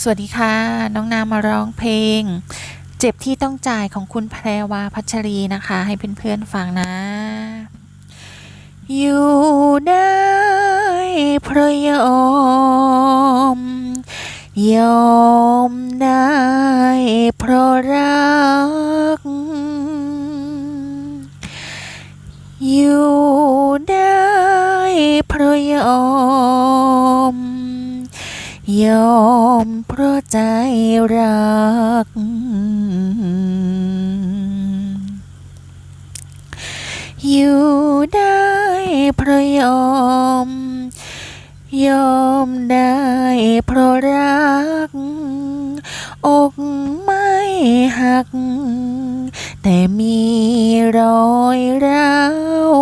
สวัสดีค่ะ น้องนามาร้องเพลง เจ็บที่ต้องจ่ายของคุณแพรวาพัชรีนะคะ ให้เพื่อนๆฟังนะ อยู่ได้เพราะยอม ยอมได้เพราะรัก อยู่ได้เพราะยอม ยอมเพราะใจรัก อยู่ได้เพราะยอม ยอมได้เพราะรัก อกไม่หัก แต่มีรอยร้าว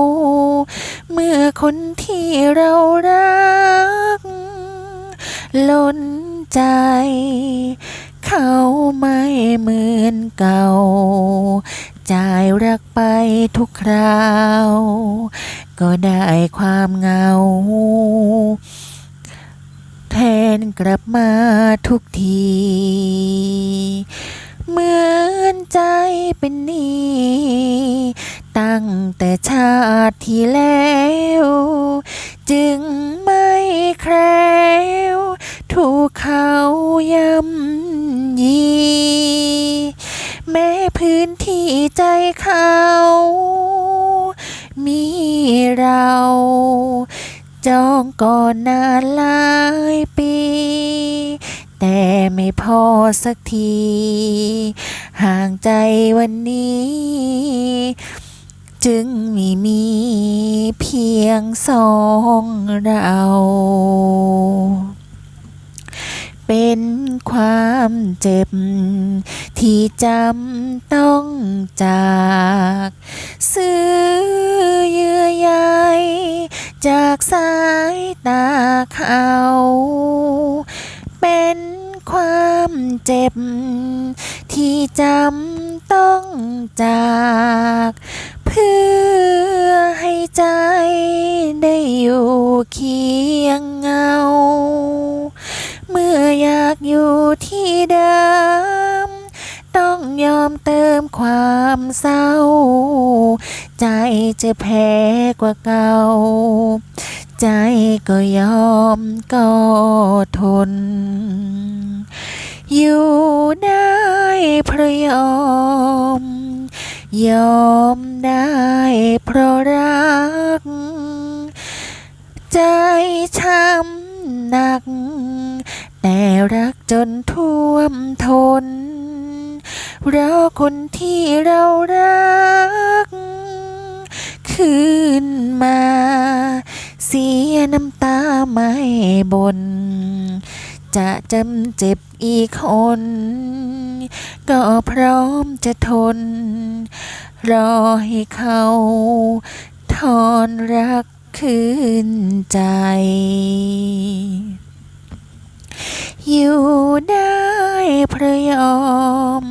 เมื่อคนที่เรารัก ล้นใจ เขาไม่เหมือนเก่าจ่ายรักไปทุกคราว ก็ได้ความเหงา แทนกลับมาทุกที เหมือนใจเป็นนี้ตั้งแต่ชาติที่แล้ว จึงไม่แคล้ว ถูกเขาย่ำยี แม้พื้นที่ใจเขา มีเราจองก่อนนานหลายปี แต่ไม่พอสักที ห่างใจวันนี้ จึงมีมีเพียงสองเรา ความเจ็บ ที่จำต้องจาก ซื้อเยื่อใยจากสายตาเขา เป็นความเจ็บ ที่จำต้องจาก เพื่อให้ใจได้อยู่เคียงากอยู่ที่เดิม ต้องยอมเติมความเศร้า ใจจะแพ้กว่าเก่า ใจก็ยอมก็ทน อยู่ได้เพราะยอม ยอมได้เพราะรัก ใจช้ำหนัก แต่รักจนท่วมทนเรอคนที่เรารัก คืนมา เสียน้ำตาไม่บน จะจำเจ็บอีกคน ก็พร้อมจะทน รอให้เขาทอนรักคืนใจ อยู่ได้เพราะยอม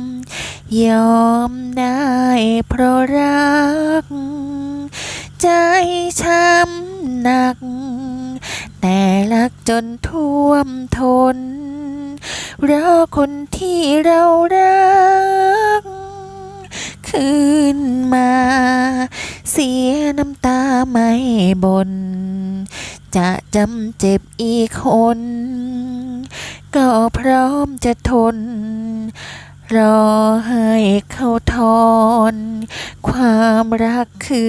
ยอมได้เพราะรัก ใจช้ำหนัก แต่รักจนท่วมทนรอคนที่เรารัก คืนมา เสียน้ำตาไม่บน จะจำเจ็บอีกคน ก็พร้อมจะทน รอให้เขาทอน ความรักคื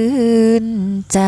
นใจ